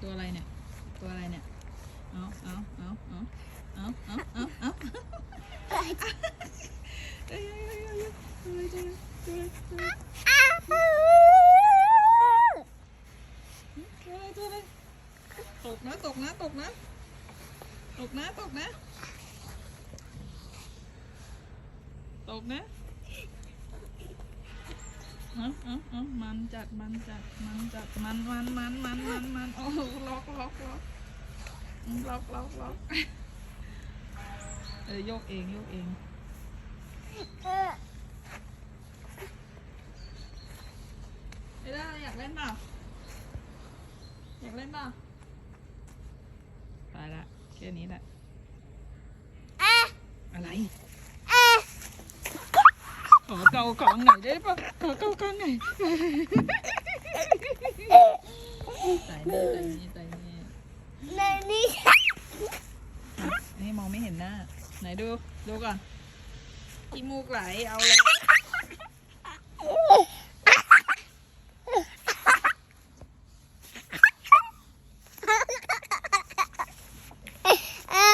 ตัวอะไรเนี่ย ตัวอะไรเนี่ย เอาเอาเอาเอาเอาเอาเอาเอาเอ้ยเอ้ยเอ้ยเอ้ยเอ้ยตัวอะไรตัวอะไรตัวอะไรตัวอะไรตัวอะไรตกนะตกนะตกนะตกนะตกนะตกนะ เอาเอาเอามันจัดมันจัดมันจัดมันมันมันมันมันมันโอ้โหล็อกล็อกล็อกล็อกล็อกล็อกเออโยกเองโยกเองไอ้ด้าอยากเล่นเปล่าอยากเล่นเปล่าตายละแค่นี้แหละอะไร ขอเกาของหน่อยได้ปะขอเกาของหน่อยใส่นี่ใส่นี่ใส่นี่ในนี้อันนี้มองไม่เห็นหน้า ไหนดู ดูก่อนขี้มูกไหล เอาเลย อ่า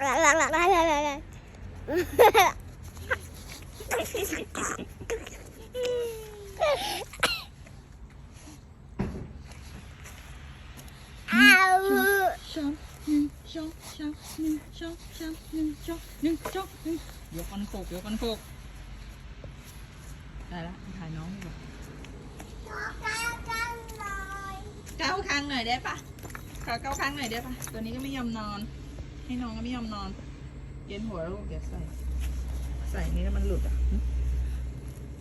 หลังหลังหลังหลังหลังหลังหลังอ้าว ช้อนหนึ่งช้อนช้อนหนึ่งช้อนช้อนหนึ่งช้อนหนึ่งช้อนหนึ่งยกกันโคกยกกันโคกได้ละถ่ายน้องดีกว่าเก้าครั้งหน่อยได้ปะขอเก้าครั้งหน่อยได้ปะตัวนี้ก็ไม่ยอมนอน ให้น้องก็ไม่ยอมนอน เย็นหัวลูกเดี๋ยวใส่ ใส่นี้แล้วมันหลุดอะ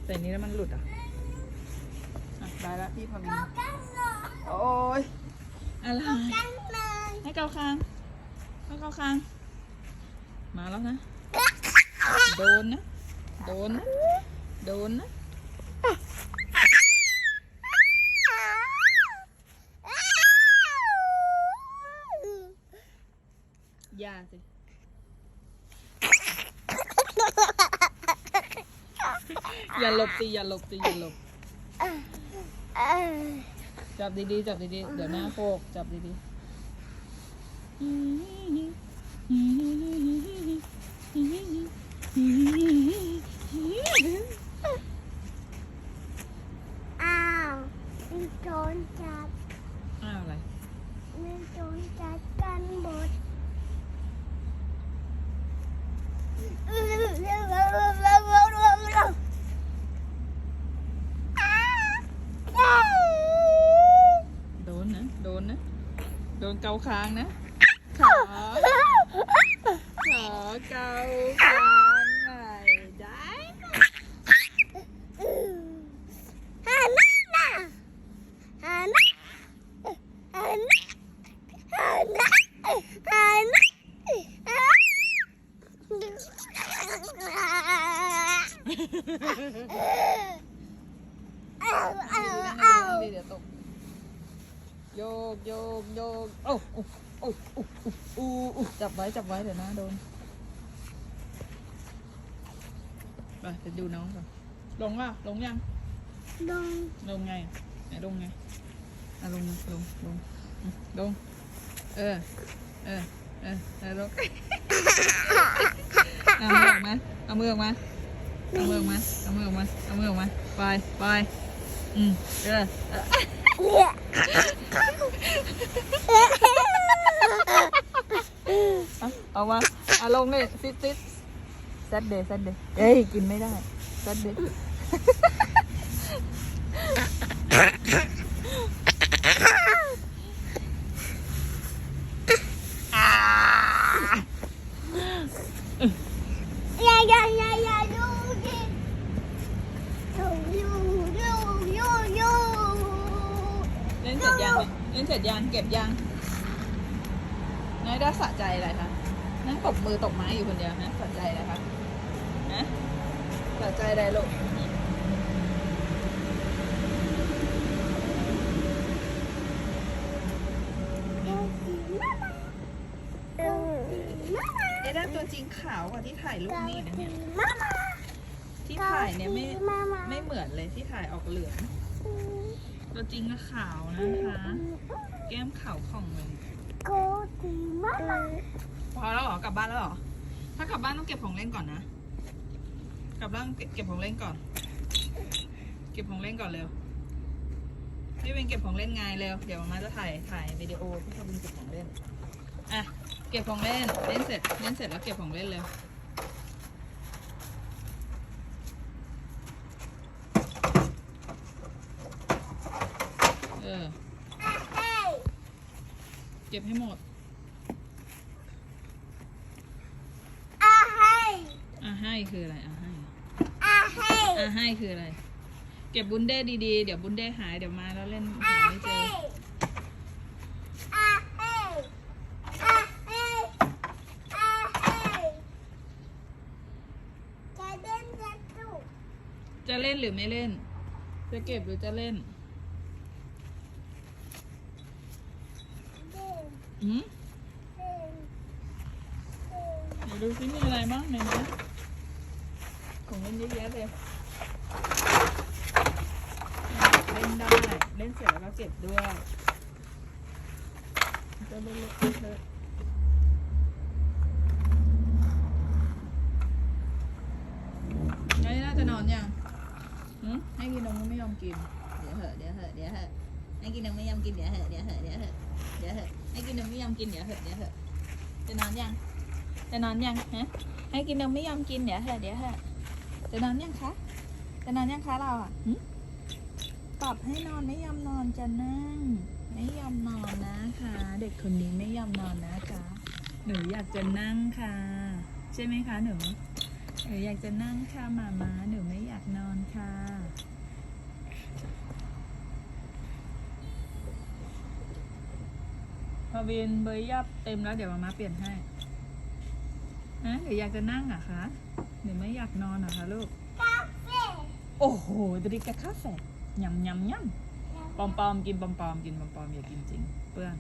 ใส่นี้แล้วมันหลุดอะอะได้ละพี่พาวินโอ้ยอะไรให้เกาคางให้เกาคาง มาแล้วนะ โดนนะ โดนนะ โดนนะอย่าสิ อย่าหลบสิอย่าหลบสิอย่าหลบ จับดีๆ จับดีๆ เดี๋ยวหน้าโคกจับดีๆ อ้าวมีโจรจับ อ้าวอะไร มีโจรจัดกันหมด โดนนะ โดนนะ โดนเกา คางนะขาขาเกาคางหน่อยได้ฮาน่าน่ะฮาน่าฮาน่าฮาน่าฮาน่าอ้าวอ้าวอ้าวดีเดี๋ยวตก โยกโยกโยกโอ้โอ้โอ้โอ้โอ้โอ้จับไว้จับไว้เดี๋ยวนะโดนไปไปดูน้องก่อนลงว่าลงยังลงลงไงไหนลงไงอะลงลงลงอืมลงเออเออเออเออลงเอามือออกมาเอามือออกมาเอามือออกมาเอามือออกมาเอามือออกมาไปไป อืมเออเออเนี่ยเอาเอามาเอาลงเลยซิดซิดแซดเดย์แซดเดย์เอ้ย กินไม่ได้แซดเดย์ อย่าอย่าอย่าอย่าดูดิดูดูดูดูดู เล่นเสร็จยังเนี่ยเล่น เสร็จยังเก็บยังนายได้สะใจอะไรคะนั่งตบมือตบไม้อยู่คนเดียวนะสะใจอะไรคะฮะสะใจอะไรลูกเอ๊ะด้านตัวจริงขาวกว่าที่ถ่ายรูปนี่นะเนี่ยมามาที่ที่ถ่ายเนี่ยไม่มามาไม่เหมือนเลยที่ถ่ายออกเหลืองตัวจริงก็ขาวนะคะ แก้มขาวของเลยโกดีมากพอแล้วเหรอกลับบ้านแล้วเหรอ ถ้ากลับบ้านต้องเก็บของเล่นก่อนนะ กลับบ้านเก็บเก็บของเล่นก่อน เก็บของเล่นก่อนเร็ว พี่เป็นเก็บของเล่นไงเร็ว เดี๋ยวมาจะถ่ายถ่ายวิดีโอพี่ทำเป็นเก็บของเล่น อะ เก็บของเล่น เล่นเสร็จ เล่นเสร็จแล้วเก็บของเล่นเร็วเออเฮ้ยเก็บให้หมด อาเฮ้ยอะให้คืออะไรอะให้อาเฮ้ยอะให้คืออะไร เก็บบุนเด้ดีๆ เดี๋ยวบุนเด้หายเดี๋ยวมาแล้วเล่นหาอาไม่เจเฮ้อยอาเฮ้ยอาเฮ้ยอาเฮ้ยจะเล่นจะถูกจะเล่นหรือไม่เล่น จะเก็บหรือจะเล่น เล่น อืมเล่นเล่นเดี๋ยวดูซิมีอะไรบ้างในนี้ของเล่นเยอะแยะเลยเล่นได้เล่นเสร็จแล้วก็เก็บด้วยจะเล่นเล่นเถอะไอ้น่าจะนอนยังหืมให้กินนมก็ไม่ยอมกิน เดี๋ยวเหอะ เดี๋ยวเหอะ เดี๋ยวเหอะให้กินนมไม่ยอมกิน เดี๋ยวเหอะ เดี๋ยวเหอะ เดี๋ยวเหอะ เดี๋ยวเหอะ ให้กินนมไม่ยอมกินเดี๋ยวเหอะเดี๋ยวเหอะจะนอนยังจะนอนยังฮะให้กินนมไม่ยอมกินเดี๋ยวเหอะเดี๋ยวเหอะจะนอนยังคะจะนอนยังคะเราอะหึปรับให้นอนไม่ยอมนอนจะนั่ง ไม่ยอมนอนนะคะ เด็กคนนี้ไม่ยอมนอนนะคะหนูอยากจะนั่งค่ะ ใช่ไหมคะหนูหนูอยากจะนั่งค่ะหมามาหนูไม่อยากนอนค่ะ พา วินเบอร์ยับเต็มแล้วเดี๋ยวมามาเปลี่ยนให้ฮะหรืออยากจะนั่งอะคะหรือไม่อยากนอนอะคะลูกกาแฟโอ้โหดริกาคาเฟ่ยำยำยำปอมปอมกินปอมปอมกินปอมปอมอย่ากินจริงเปื้อน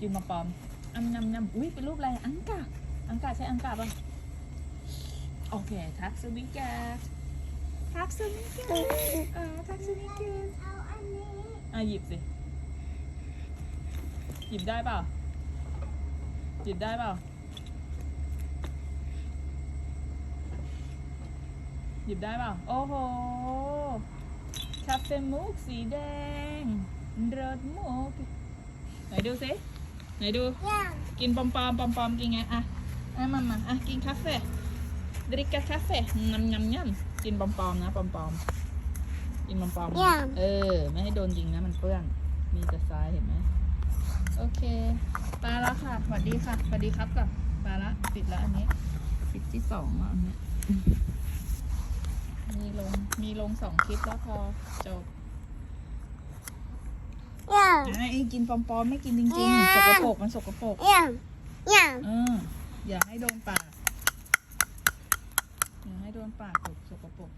กินปอมปอมอันยำยำอุ้ยเป็นรูปอะไรอังกาอังกาใช่อังกาป่ะโอเคทักสวิกาทักสวิกาเออทักสวิกาเอาอันนี้อะหยิบสิ หยิบได้เปล่าหยิบได้เปล่าหยิบได้เปล่าโอ้โหคาเฟ่มุกสีแดงรสมุกไหนดูสิไหนดูย่างกินปอมปอมปอมปอมกินไงอะอะมามาอะกินคาเฟ่ดริกาคาเฟ่ยำยำยำกินปอมปอมนะปอมปอมกินปอมปอมย่างเออ ไม่ให้โดนยิงนะมันเปื้อน มีแต่ทรายเห็นไหม โอเคไปแล้วค่ะสวัสดีค่ะสวัสดีครับก่อนไปละปิดแล้วอันนี้คลิปที่สองแล้วอันเนี้ยมีลงมีลงสองคลิปแล้วพอจบย่างไอ้กินปอมปอมไม่กินจริงย่าๆสกปรกมันสกปรกย่างย่างเอออย่าให้โดนปากอย่าให้โดนปากถูกสกปรก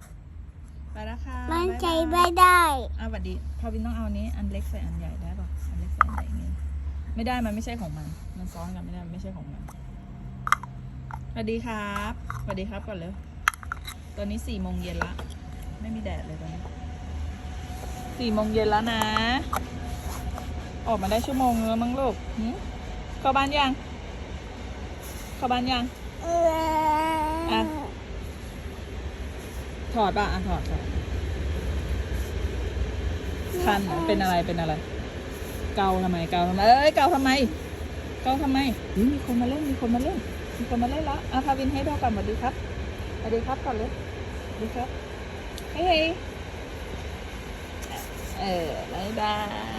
ไปแล้วค่ะมันใจบ๊ายบายไม่ได้อะสวัสดีพาวินต้องเอาอันนี้อันเล็กใส่อันใหญ่ได้ป่ะอันเล็กใส่อันใหญ่อย่างงี้ ไม่ได้มันไม่ใช่ของมัน มันซ้อนกันไม่ได้มันไม่ใช่ของมันสวัสดีครับสวัสดีครับก่อนเลยตอนนี้สี่โมงเย็นละไม่มีแดดเลยตอนนี้สี่โมงเย็นแล้วนะ ออกมาได้ชั่วโมงนึงแล้วมั้งลูกเข้าบ้านยังเข้าบ้านยังอะถอดป่ะอะถอดถอดคันเป็นอะไรเป็นอะไร เกาทำไมเกาทำไมเอ้ยเกาทำไมเกาทำไมมีคนมาเล่นมีคนมาเล่นมีคนมาเล่นแล้วอาพาวินให้ดูก่อนสวัสดีครับสวัสดีครับก่อนเลยดีครับเฮ้ยเออบายบาย